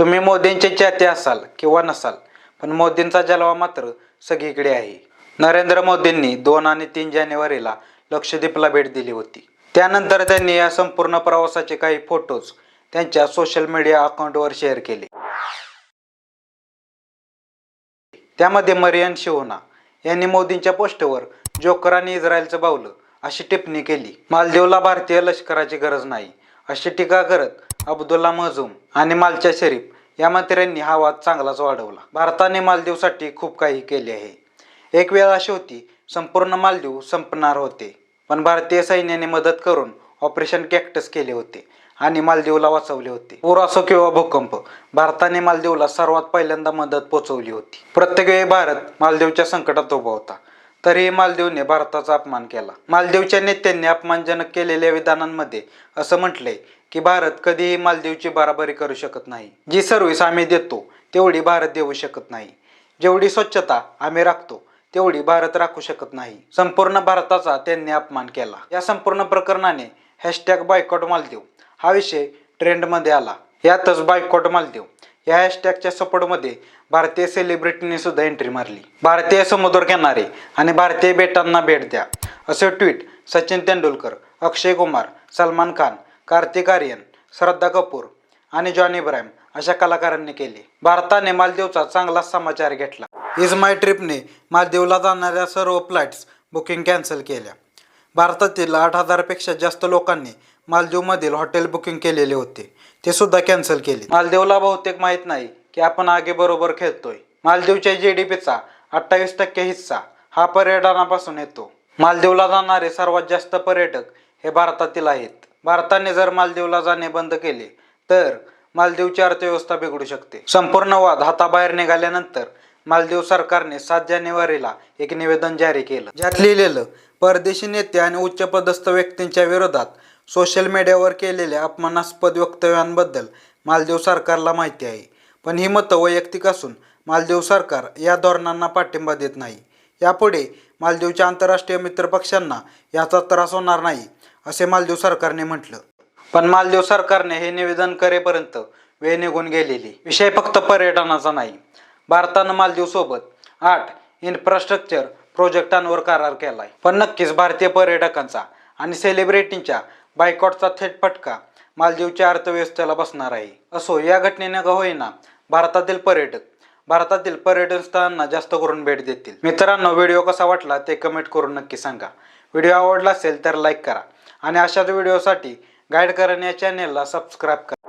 तुम्ही मोदींचे चाहते असाल किंवा नसाल पण मोदींचा जलवा मात्र सगळीकडे आहे. नरेंद्र मोदींनी दोन आणि तीन जानेवारीला लक्षद्वीपला भेट दिली होती. त्यानंतर त्यांनी या संपूर्ण प्रवासाचे काही फोटोज त्यांच्या सोशल मीडिया अकाउंटवर शेअर केले. त्यामध्ये मरियन शिवना यांनी मोदींच्या पोस्टवर जोकर आणि इस्रायलचं बावलं अशी टिप्पणी केली. मालदीवला भारतीय लष्कराची गरज नाही अशी टीका करत अब्दुल्ला महजूम आणि मालच्या शरीफ या मंत्र्यांनी हा वाद चांगलाच वाढवला. भारताने मालदीवसाठी खूप काही केले आहे. एक वेळ अशी होती संपूर्ण मालदीव संपणार होते. पण भारतीय सैन्याने मदत करून ऑपरेशन कॅक्टस केले होते आणि मालदीवला वाचवले होते. पूर असो किंवा भूकंप भारताने मालदीवला सर्वात पहिल्यांदा मदत पोचवली होती. प्रत्येक वेळी भारत मालदीवच्या संकटात उभा होता. तरीही मालदीवने भारताचा अपमान केला. मालदेवच्या नेत्यांनी अपमानजनक केलेल्या विधानांमध्ये असं म्हटलंय की भारत कधीही मालदीवची बराबरी करू शकत नाही. जी सर्व्हिस आम्ही देतो तेवढी भारत देऊ शकत नाही. जेवढी स्वच्छता आम्ही राखतो तेवढी भारत राखू शकत नाही. संपूर्ण भारताचा त्यांनी अपमान केला. या संपूर्ण प्रकरणाने हॅशटॅग बायकॉट मालदेव हा विषय ट्रेंडमध्ये आला. यातच बायकॉट मालदीव या हॅशटॅगच्या सपोर्टमध्ये भारतीय सेलिब्रिटीने सुद्धा एंट्री मारली. भारतीय समुद्र किनारे आणि भारतीय बेटांना भेट द्या. असे ट्विट सचिन तेंडुलकर अक्षय कुमार सलमान खान कार्तिक आर्यन श्रद्धा कपूर आणि जॉन इब्राहिम अशा कलाकारांनी केले. भारताने मालदीवचा चांगला समाचार घेतला. इज माय ट्रिपने मालदीवला जाणाऱ्या सर्व फ्लाईट्स बुकिंग कॅन्सल केल्या. भारतातील आठ हजारपेक्षा जास्त लोकांनी मालदीवमधील हॉटेल बुकिंग केलेले होते. ते सुद्धा कॅन्सल केले. मालदीवला बहुतेक माहीत नाही की आपण आगे बरोबर खेळतोय. मालदीवच्या जी डी पीचा अठ्ठावीस टक्के हिस्सा हा पर्यटनापासून येतो. मालदीवला जाणारे सर्वात जास्त पर्यटक हे भारतातील आहेत. भारताने जर मालदीवला जाणे बंद केले तर मालदीवची अर्थव्यवस्था बिघडू शकते. संपूर्ण वाद हाताबाहेर निघाल्यानंतर मालदीव सरकारने सात जानेवारीला एक निवेदन जारी केलं. ज्यात लिहिलेलं परदेशी नेते आणि उच्चपदस्थ व्यक्तींच्या विरोधात सोशल मीडियावर केलेल्या अपमानास्पद वक्तव्यांबद्दल मालदीव सरकारला माहिती आहे. पण ही मतं वैयक्तिक असून मालदीव सरकार या धोरणांना पाठिंबा देत नाही. यापुढे मालदीवच्या आंतरराष्ट्रीय मित्रपक्षांना याचा त्रास होणार नाही असे मालदीव सरकारने म्हटलं. पण मालदीव सरकारने हे निवेदन करेपर्यंत वेळ निघून गेलेली. विषय फक्त पर्यटनाचा नाही. भारतानं मालदीव सोबत आठ इन्फ्रास्ट्रक्चर प्रोजेक्टांवर करार केला आहे पण नक्कीच भारतीय पर्यटकांचा आणि सेलिब्रिटींच्या बायकॉटचा थेट फटका. मालदीवच्या अर्थव्यवस्थेला बसणार आहे. असो या घटनेने का होईना भारतातील पर्यटक भारतातील पर्यटन स्थळांना जास्त करून भेट देतील. मित्रांनो व्हिडिओ कसा वाटला ते कमेंट करून नक्की सांगा. व्हिडिओ आवडला असेल तर लाईक करा. आणि अशाच व्हिडिओसाठी गाईड करण या चॅनेलला सबस्क्राईब करा.